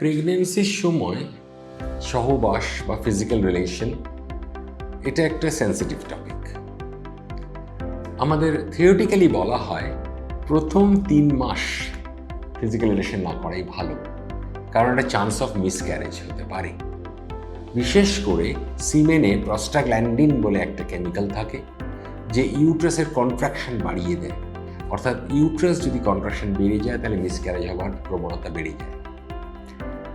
প্রেগনেন্সির সময় সহবাস বা ফিজিক্যাল রিলেশন এটা একটা সেন্সিটিভ টপিক আমাদের থিওরিটিক্যালি বলা হয় প্রথম তিন মাস ফিজিক্যাল রিলেশন না করাই ভালো, কারণ একটা চান্স অফ মিসক্যারেজ হতে পারে। বিশেষ করে সিমেনে প্রস্টাগ্ল্যান্ডিন বলে একটা কেমিক্যাল থাকে, যে ইউট্রাসের কন্ট্রাকশন বাড়িয়ে দেয়। অর্থাৎ ইউট্রাস যদি কন্ট্রাকশন বেড়ে যায়, তাহলে মিসক্যারেজ হওয়ার প্রবণতা বেড়ে যায়।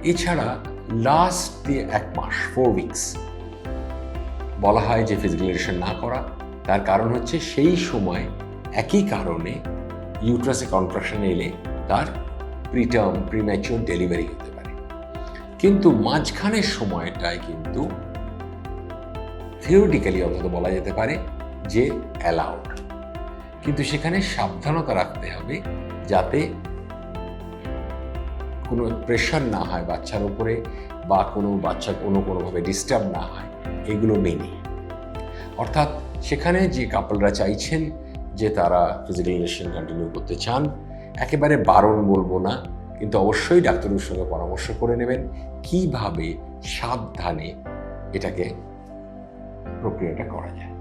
এছাড়া লাস্ট দিয়ে এক মাস ফোর উইকস বলা হয় যে ফিজিক্যাল না করা। তার কারণ হচ্ছে সেই সময় একই কারণে ইউট্রাসে কন্ট্রাকশন এলে তার প্রিটার্ম প্রিম্যাচুর ডেলিভারি হতে পারে। কিন্তু মাঝখানের সময়টায় কিন্তু থিওরিটিক্যালি অন্তত বলা যেতে পারে যে অ্যালাউড কিন্তু সেখানে সাবধানতা রাখতে হবে যাতে কোনো প্রেশার না হয় বাচ্চার উপরে বা কোনো বাচ্চা কোনো কোনোভাবে ডিস্টার্ব না হয়, এগুলো মেনে। অর্থাৎ সেখানে যে কাপলরা চাইছেন যে তারা ফিজিক্যাল রিলেশন কন্টিনিউ করতে চান, একেবারে বারণ বলব না, কিন্তু অবশ্যই ডাক্তারের সঙ্গে পরামর্শ করে নেবেন কীভাবে সাবধানে এটাকে প্রক্রিয়াটা করা যায়।